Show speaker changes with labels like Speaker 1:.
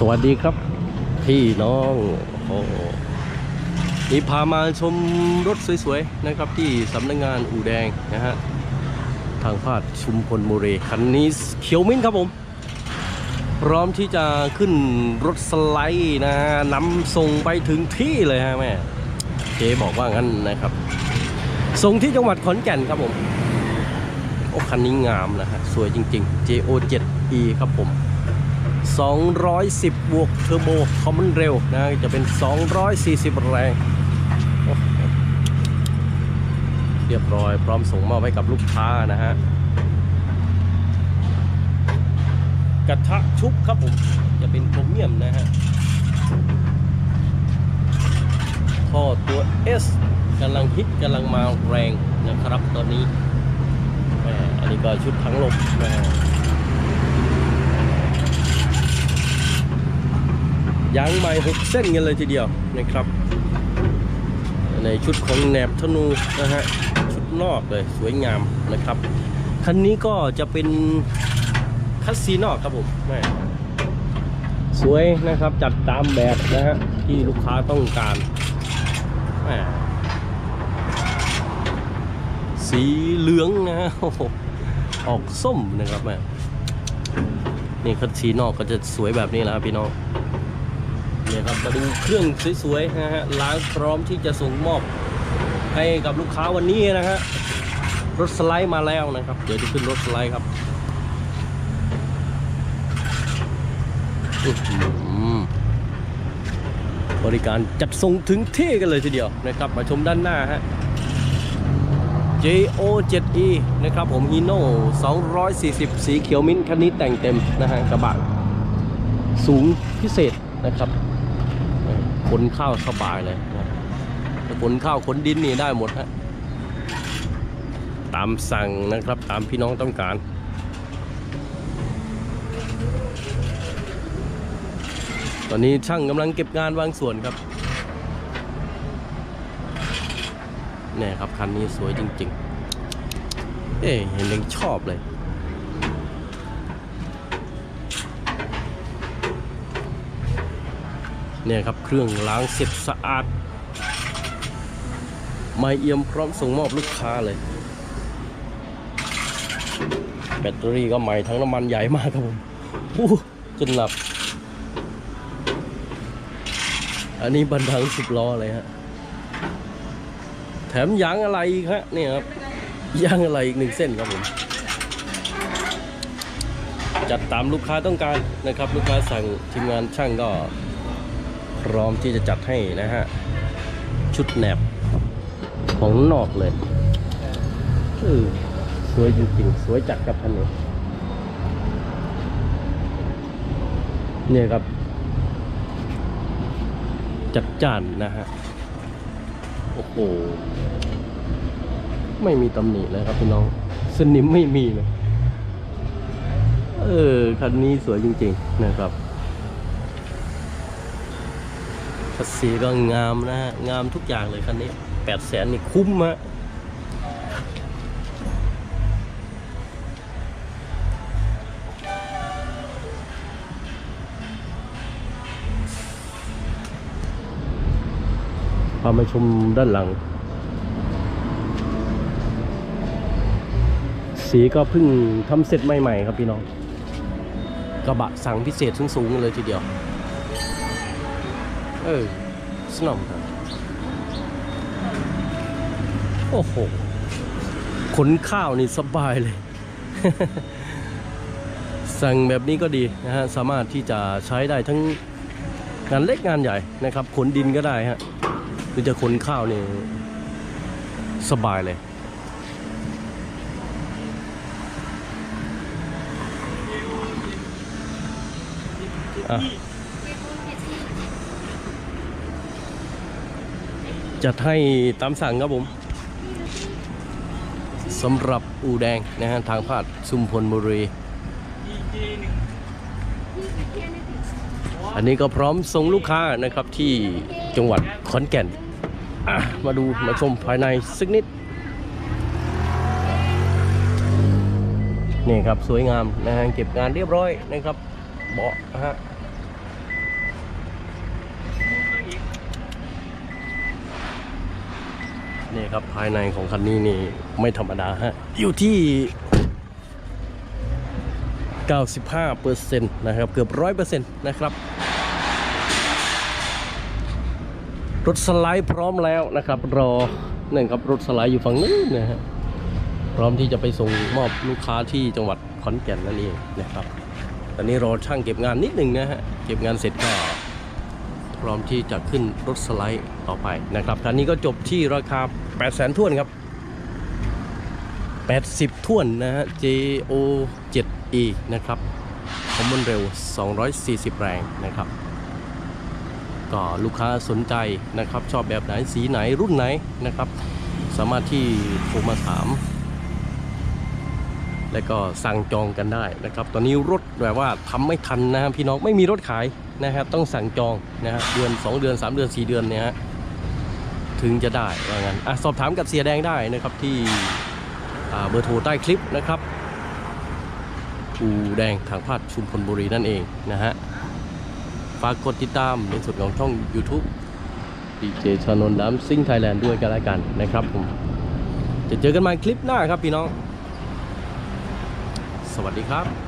Speaker 1: สวัสดีครับ พี่น้องโอ้นี่พามาชมรถสวยๆนะครับที่สำนักงานอู่แดงนะฮะทางพาดชุมพลบุรีคันนี้เขียวมิ้นครับผม พร้อมที่จะขึ้นรถสไลด์นะนำส่งไปถึงที่เลยฮะแม่เจ๊บอกว่างั้นนะครับ ส่งที่จังหวัดขอนแก่นครับผมโอ้คันนี้งามนะฮะสวยจริงๆ JO7E ครับผม 210 บวกเทอร์โบคอมมอนเร็วนะจะเป็น 240 แรง เรียบร้อยพร้อมส่งมอบให้กับลูกค้านะฮะ กระทะชุบครับผม จะเป็นโครเมียมนะฮะท่อตัว S กำลังฮิตกำลังมาแรงนะครับตอนนี้แมอันนี้ก็ชุดทั้งลมแม่ ยางใหม่หกเส้นกันเลยทีเดียวนะครับ ในชุดของแหนบธนูนะฮะชุดนอกเลยสวยงามนะครับคันนี้ก็จะเป็นคัสซีนอกครับผมแม่สวยนะครับจัดตามแบบนะฮะที่ลูกค้าต้องการแม่สีเหลืองนะฮะโอ้โหออกส้มนะครับแม่นี่คัสซีนอกก็จะสวยแบบนี้แหละครับพี่น้อง เนี่ยครับมาดูเครื่องสวยๆนะฮะล้างพร้อมที่จะส่งมอบให้กับลูกค้าวันนี้นะฮะรถสไลด์มาแล้วนะครับ เดี๋ยวจะขึ้นรถสไลด์ครับบริการจัดส่งถึงที่กันเลยทีเดียวนะครับ มาชมด้านหน้าฮะ JO7E นะครับผม Hino 240 สีเขียวมิ้นท์คันนี้แต่งเต็มนะฮะกระบะสูงพิเศษนะครับ ขนข้าวสบายเลยนะขนข้าวขนดินนี่ได้หมดฮะตามสั่งนะครับตามพี่น้องต้องการตอนนี้ช่างกำลังเก็บงานบางส่วนครับเนี่ยครับคันนี้สวยจริง ๆ เอ๊ะเห็นยังชอบเลย เนี่ยครับเครื่องล้างเสร็จสะอาด ไม่เอี่ยมพร้อมส่งมอบลูกค้าเลย แบตเตอรี่ก็ใหม่ทั้งน้ำมันใหญ่มากครับผมอู้จนหลับ อันนี้บันทังสิบล้อเลยฮะ แถมยางอะไรอีกฮะเนี่ยครับยางอะไรอีกหนึ่งเส้นครับผมจัดตามลูกค้าต้องการนะครับ ลูกค้าสั่งทีมงานช่างก็ พร้อมที่จะจัดให้นะฮะ ชุดแหนบของนอกเลยเออสวยจริงๆสวยจัดครับคันนี้เนี่ยครับ จัดจ้านนะฮะ โอ้โห ไม่มีตำหนิเลยครับพี่น้อง สนิมไม่มีเลย เออ คันนี้สวยจริง ๆ นะครับ คัสซีก็งามนะฮะ งามทุกอย่างเลยคันนี้แปดแสนนี่คุ้มฮะพามาชมด้านหลัง สีก็เพิ่งทำเสร็จใหม่ ๆ ครับพี่น้อง กระบะสั่งพิเศษสูงๆเลยทีเดียว เออสนอมครับโอ้โห ขนข้าวนี่สบายเลย สั่งแบบนี้ก็ดีนะฮะ สามารถที่จะใช้ได้ทั้งงานเล็กงานใหญ่นะครับ ขนดินก็ได้ฮะ หรือจะขนข้าวนี่สบายเลย อะ จัดให้ตามสั่งครับผมสำหรับอูแดงนะฮะทางพาดสุมพลบุรีอันนี้ก็พร้อมส่งลูกค้านะครับที่จังหวัดขอนแก่นมาดูมาชมภายในสักนิด นี่ครับสวยงามนะฮะเก็บงานเรียบร้อยนะครับเบาะนะฮะ นี่ครับภายในของคันนี้นี่ไม่ธรรมดาฮะ อยู่ที่ 95เปอร์เซ็นต์นะครับ เกือบร้อยเปอร์เซ็นต์นะครับ รถสไลด์พร้อมแล้วนะครับ รอนั่นครับรถสไลด์อยู่ฝั่งนู้นนะฮะพร้อมที่จะไปส่งมอบลูกค้าที่จังหวัดขอนแก่นนั่นเองนะครับ ตอนนี้รอช่างเก็บงานนิดหนึ่งนะฮะ เก็บงานเสร็จก็ พร้อมที่จะขึ้นรถสไลด์ต่อไปนะครับคันนี้ก็จบที่ราคา 8 0 0 0 0 0ท่วนครับ 80ท่วนนะฮะ JO 7E นะครับคอมมอนเร็ว 240 แรงนะครับ ก็ลูกค้าสนใจนะครับ ชอบแบบไหนสีไหนรุ่นไหนนะครับ สามารถที่โทรมาถาม แล้วก็สั่งจองกันได้นะครับ ตอนนี้รถแบบว่าทำไม่ทันนะครับพี่น้องไม่มีรถขายนะครับ ต้องสั่งจองนะฮะเดือน 2 เดือน 3 เดือน 4 เดือนเนี่ยฮะถึงจะได้ว่างั้นอะสอบถามกับเสียแดงได้นะครับที่เบอร์โทรใต้คลิปนะครับอูแดงทางพาดชุมพลบุรีนั่นเองนะฮะฝากกดติดตามในส่วนของช่อง YouTube ดีเจชานนท์ดัมซิงไทยแลนด์ด้วยกันแล้วกันนะครับผมจะเจอกันใหม่คลิปหน้าครับพี่น้อง วัสดีครับ